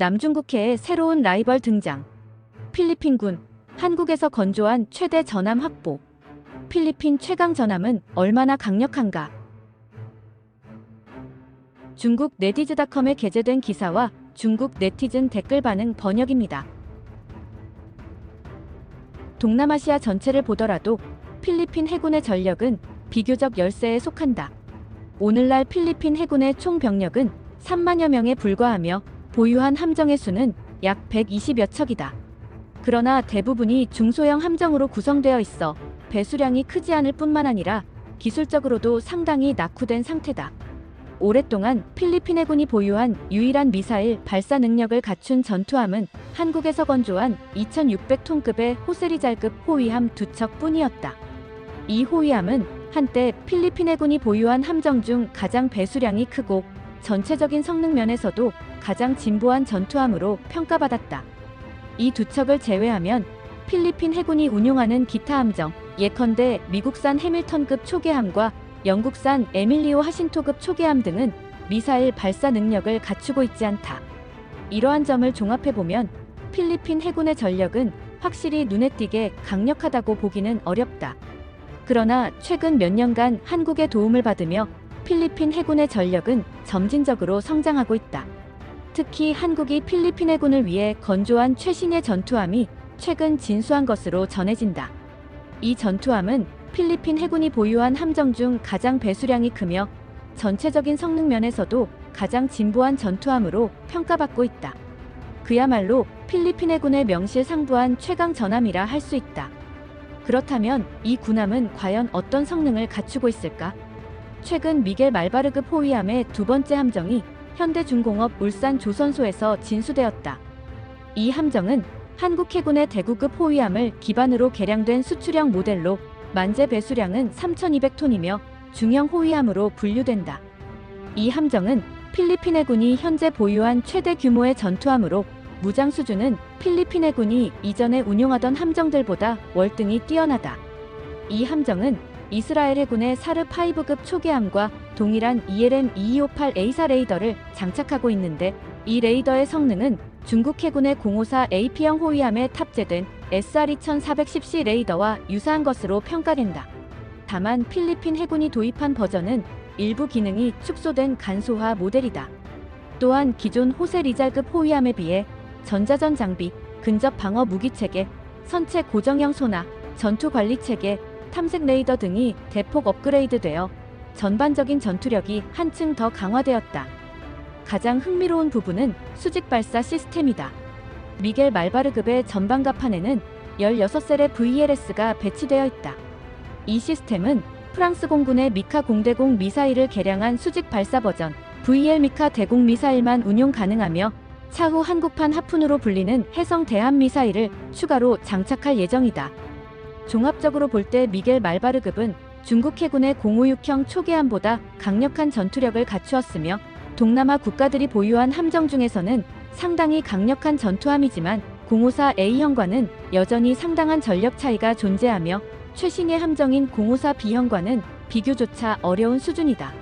남중국해의 새로운 라이벌 등장. 필리핀군, 한국에서 건조한 최대 전함 확보. 필리핀 최강 전함은 얼마나 강력한가? 중국 네티즈닷컴에 게재된 기사와 중국 네티즌 댓글 반응 번역입니다. 동남아시아 전체를 보더라도 필리핀 해군의 전력은 비교적 열세에 속한다. 오늘날 필리핀 해군의 총 병력은 3만여 명에 불과하며 보유한 함정의 수는 약 120여 척이다. 그러나 대부분이 중소형 함정으로 구성되어 있어 배수량이 크지 않을 뿐만 아니라 기술적으로도 상당히 낙후된 상태다. 오랫동안 필리핀 해군이 보유한 유일한 미사일 발사 능력을 갖춘 전투함은 한국에서 건조한 2600톤급의 호세리잘급 호위함 두 척 뿐이었다. 이 호위함은 한때 필리핀 해군이 보유한 함정 중 가장 배수량이 크고 전체적인 성능 면에서도 가장 진보한 전투함으로 평가받았다. 이 두 척을 제외하면 필리핀 해군이 운용하는 기타 함정, 예컨대 미국산 해밀턴급 초계함과 영국산 에밀리오 하신토급 초계함 등은 미사일 발사 능력을 갖추고 있지 않다. 이러한 점을 종합해보면 필리핀 해군의 전력은 확실히 눈에 띄게 강력하다고 보기는 어렵다. 그러나 최근 몇 년간 한국의 도움을 받으며 필리핀 해군의 전력은 점진적으로 성장하고 있다. 특히 한국이 필리핀 해군을 위해 건조한 최신의 전투함이 최근 진수한 것으로 전해진다. 이 전투함은 필리핀 해군이 보유한 함정 중 가장 배수량이 크며 전체적인 성능 면에서도 가장 진보한 전투함으로 평가받고 있다. 그야말로 필리핀 해군의 명실상부한 최강 전함이라 할 수 있다. 그렇다면 이 군함은 과연 어떤 성능을 갖추고 있을까? 최근 미겔 말바르급 호위함의 두 번째 함정이 현대중공업 울산 조선소에서 진수되었다. 이 함정은 한국 해군의 대구급 호위함을 기반으로 개량된 수출형 모델로 만재 배수량은 3,200톤이며 중형 호위함으로 분류된다. 이 함정은 필리핀 해군이 현재 보유한 최대 규모의 전투함으로 무장 수준은 필리핀 해군이 이전에 운용하던 함정들보다 월등히 뛰어나다. 이 함정은 이스라엘 해군의 사르 5급 초계함과 동일한 E ELM 2258A4 레이더를 장착하고 있는데 이 레이더의 성능은 중국 해군의 054 AP형 호위함에 탑재된 SR2410C 레이더와 유사한 것으로 평가된다. 다만 필리핀 해군이 도입한 버전은 일부 기능이 축소된 간소화 모델이다. 또한 기존 호세 리잘급 호위함에 비해 전자전 장비, 근접 방어 무기 체계, 선체 고정형 소나, 전투 관리 체계, 탐색 레이더 등이 대폭 업그레이드되어 전반적인 전투력이 한층 더 강화되었다. 가장 흥미로운 부분은 수직 발사 시스템이다. 미겔 말바르급의 전방 갑판에는 16셀의 VLS가 배치되어 있다. 이 시스템은 프랑스 공군의 미카 공대공 미사일을 개량한 수직 발사 버전 VL 미카 대공 미사일만 운용 가능하며 차후 한국판 하푼으로 불리는 해성 대함 미사일을 추가로 장착할 예정이다. 종합적으로 볼 때 미겔 말바르급은 중국 해군의 056형 초계함보다 강력한 전투력을 갖추었으며 동남아 국가들이 보유한 함정 중에서는 상당히 강력한 전투함이지만 054A형과는 여전히 상당한 전력 차이가 존재하며 최신의 함정인 054B형과는 비교조차 어려운 수준이다.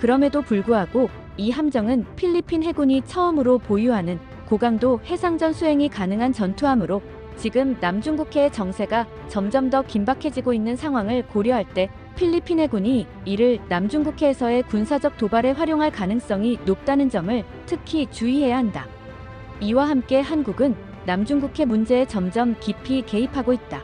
그럼에도 불구하고 이 함정은 필리핀 해군이 처음으로 보유하는 고강도 해상전 수행이 가능한 전투함으로 지금 남중국해의 정세가 점점 더 긴박해지고 있는 상황을 고려할 때 필리핀 해군이 이를 남중국해에서의 군사적 도발에 활용할 가능성이 높다는 점을 특히 주의해야 한다. 이와 함께 한국은 남중국해 문제에 점점 깊이 개입하고 있다.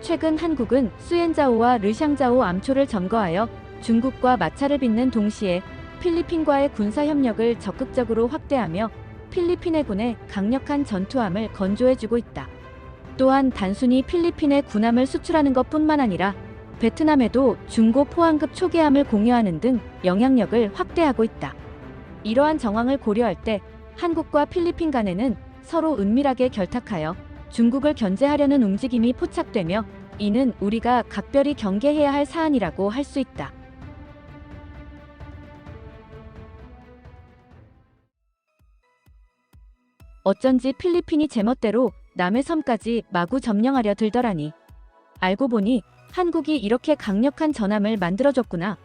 최근 한국은 수엔자오와 르샹자오 암초를 점거하여 중국과 마찰을 빚는 동시에 필리핀과의 군사 협력을 적극적으로 확대하며 필리핀 해군의 강력한 전투함을 건조해주고 있다. 또한 단순히 필리핀에 군함을 수출하는 것 뿐만 아니라 베트남에도 중고 포항급 초계함을 공유하는 등 영향력을 확대하고 있다. 이러한 정황을 고려할 때 한국과 필리핀 간에는 서로 은밀하게 결탁하여 중국을 견제하려는 움직임이 포착되며 이는 우리가 각별히 경계해야 할 사안이라고 할 수 있다. 어쩐지 필리핀이 제멋대로 남의 섬까지 마구 점령하려 들더라니. 알고 보니 한국이 이렇게 강력한 전함을 만들어줬구나.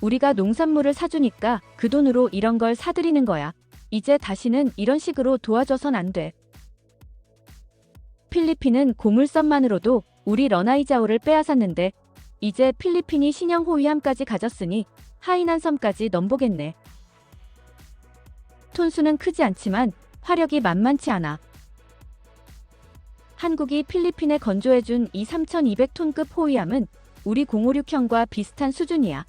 우리가 농산물을 사주니까 그 돈으로 이런 걸 사들이는 거야. 이제 다시는 이런 식으로 도와줘선 안 돼. 필리핀은 고물선만으로도 우리 러나이자오를 빼앗았는데 이제 필리핀이 신형 호위함까지 가졌으니 하이난 섬까지 넘보겠네. 톤수는 크지 않지만 화력이 만만치 않아. 한국이 필리핀에 건조해준 이 3200톤급 호위함은 우리 056형과 비슷한 수준이야.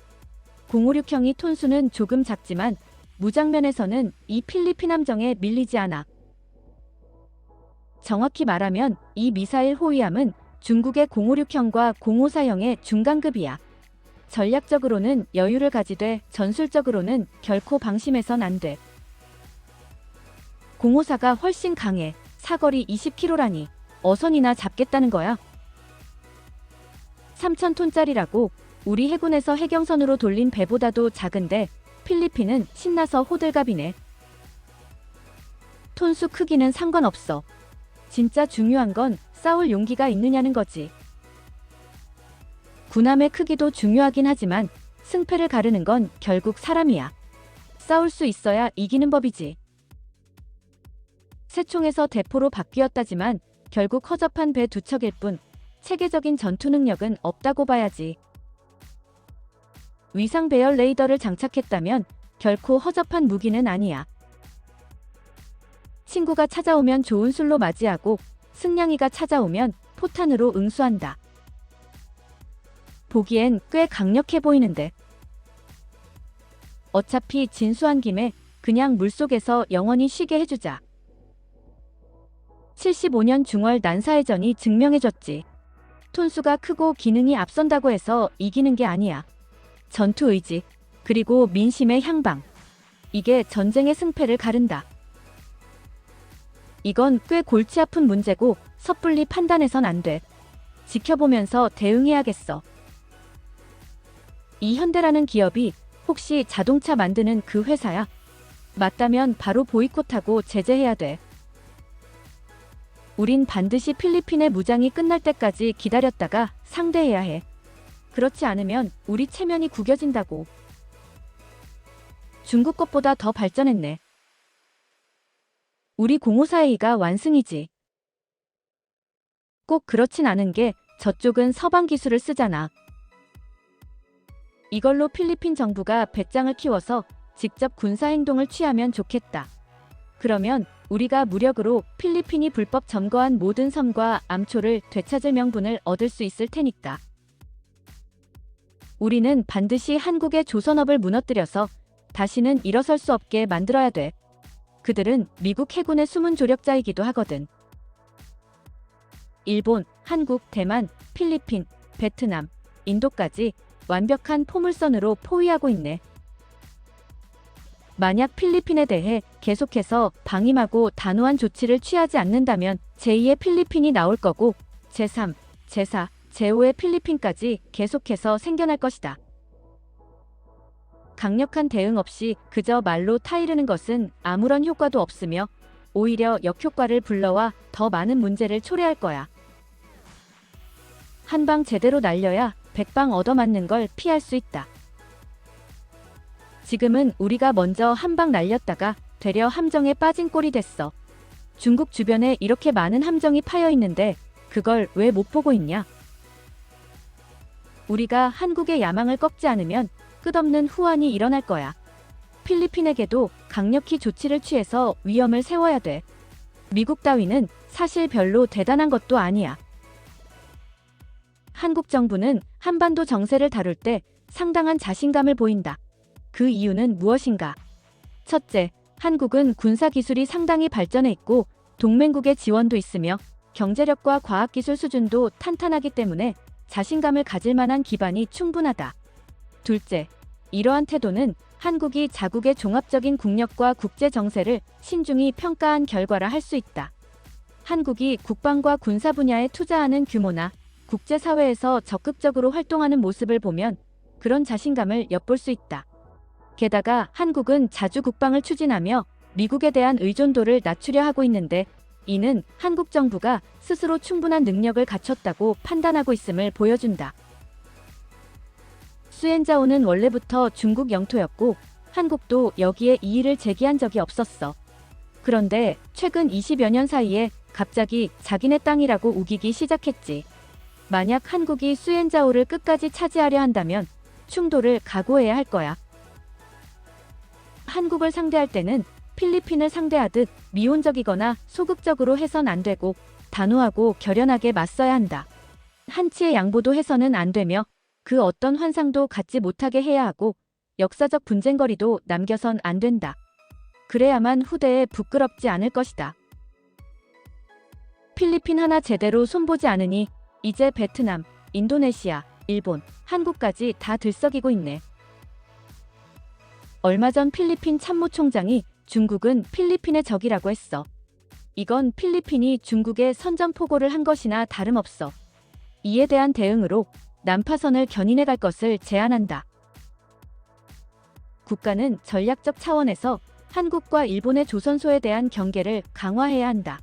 056형이 톤수는 조금 작지만 무장면에서는 이 필리핀 함정에 밀리지 않아. 정확히 말하면 이 미사일 호위함은 중국의 056형과 054형의 중간급이야. 전략적으로는 여유를 가지되 전술적으로는 결코 방심해선 안 돼. 054가 훨씬 강해. 사거리 20km라니. 어선이나 잡겠다는 거야. 3,000톤짜리라고 우리 해군에서 해경선으로 돌린 배보다도 작은데 필리핀은 신나서 호들갑이네. 톤수 크기는 상관없어. 진짜 중요한 건 싸울 용기가 있느냐는 거지. 군함의 크기도 중요하긴 하지만 승패를 가르는 건 결국 사람이야. 싸울 수 있어야 이기는 법이지. 새총에서 대포로 바뀌었다지만 결국 허접한 배 두 척일 뿐 체계적인 전투 능력은 없다고 봐야지. 위상 배열 레이더를 장착했다면 결코 허접한 무기는 아니야. 친구가 찾아오면 좋은 술로 맞이하고 승냥이가 찾아오면 포탄으로 응수한다. 보기엔 꽤 강력해 보이는데. 어차피 진수한 김에 그냥 물속에서 영원히 쉬게 해주자. 75년 중월 난사해전이 증명해줬지. 톤수가 크고 기능이 앞선다고 해서 이기는 게 아니야. 전투 의지, 그리고 민심의 향방. 이게 전쟁의 승패를 가른다. 이건 꽤 골치 아픈 문제고 섣불리 판단해선 안 돼. 지켜보면서 대응해야겠어. 이 현대라는 기업이 혹시 자동차 만드는 그 회사야? 맞다면 바로 보이콧하고 제재해야 돼. 우린 반드시 필리핀의 무장이 끝날 때까지 기다렸다가 상대해야 해. 그렇지 않으면 우리 체면이 구겨진다고. 중국 것보다 더 발전했네. 우리 054A가 완승이지. 꼭 그렇진 않은 게 저쪽은 서방 기술을 쓰잖아. 이걸로 필리핀 정부가 배짱을 키워서 직접 군사 행동을 취하면 좋겠다. 그러면 우리가 무력으로 필리핀이 불법 점거한 모든 섬과 암초를 되찾을 명분을 얻을 수 있을 테니까. 우리는 반드시 한국의 조선업을 무너뜨려서 다시는 일어설 수 없게 만들어야 돼. 그들은 미국 해군의 숨은 조력자이기도 하거든. 일본, 한국, 대만, 필리핀, 베트남, 인도까지 완벽한 포물선으로 포위하고 있네. 만약 필리핀에 대해 계속해서 방임하고 단호한 조치를 취하지 않는다면 제2의 필리핀이 나올 거고 제3, 제4, 제5의 필리핀까지 계속해서 생겨날 것이다. 강력한 대응 없이 그저 말로 타이르는 것은 아무런 효과도 없으며 오히려 역효과를 불러와 더 많은 문제를 초래할 거야. 한 방 제대로 날려야 백방 얻어맞는 걸 피할 수 있다. 지금은 우리가 먼저 한 방 날렸다가 되려 함정에 빠진 꼴이 됐어. 중국 주변에 이렇게 많은 함정이 파여 있는데 그걸 왜 못 보고 있냐? 우리가 한국의 야망을 꺾지 않으면 끝없는 후환이 일어날 거야. 필리핀에게도 강력히 조치를 취해서 위험을 세워야 돼. 미국 따위는 사실 별로 대단한 것도 아니야. 한국 정부는 한반도 정세를 다룰 때 상당한 자신감을 보인다. 그 이유는 무엇인가? 첫째, 한국은 군사 기술이 상당히 발전해 있고 동맹국의 지원도 있으며 경제력과 과학기술 수준도 탄탄하기 때문에 자신감을 가질 만한 기반이 충분하다. 둘째, 이러한 태도는 한국이 자국의 종합적인 국력과 국제 정세를 신중히 평가한 결과라 할 수 있다. 한국이 국방과 군사 분야에 투자하는 규모나 국제사회에서 적극적으로 활동하는 모습을 보면 그런 자신감을 엿볼 수 있다. 게다가 한국은 자주 국방을 추진하며 미국에 대한 의존도를 낮추려 하고 있는데 이는 한국 정부가 스스로 충분한 능력을 갖췄다고 판단하고 있음을 보여준다. 수엔자오는 원래부터 중국 영토였고 한국도 여기에 이의를 제기한 적이 없었어. 그런데 최근 20여 년 사이에 갑자기 자기네 땅이라고 우기기 시작했지. 만약 한국이 수엔자오를 끝까지 차지하려 한다면 충돌을 각오해야 할 거야. 한국을 상대할 때는 필리핀을 상대하듯 미온적이거나 소극적으로 해선 안 되고 단호하고 결연하게 맞서야 한다. 한치의 양보도 해서는 안 되며 그 어떤 환상도 갖지 못하게 해야 하고 역사적 분쟁거리도 남겨선 안 된다. 그래야만 후대에 부끄럽지 않을 것이다. 필리핀 하나 제대로 손보지 않으니 이제 베트남, 인도네시아, 일본, 한국까지 다 들썩이고 있네. 얼마 전 필리핀 참모총장이 중국은 필리핀의 적이라고 했어. 이건 필리핀이 중국에 선전포고를 한 것이나 다름없어. 이에 대한 대응으로 난파선을 견인해 갈 것을 제안한다. 국가는 전략적 차원에서 한국과 일본의 조선소에 대한 경계를 강화해야 한다.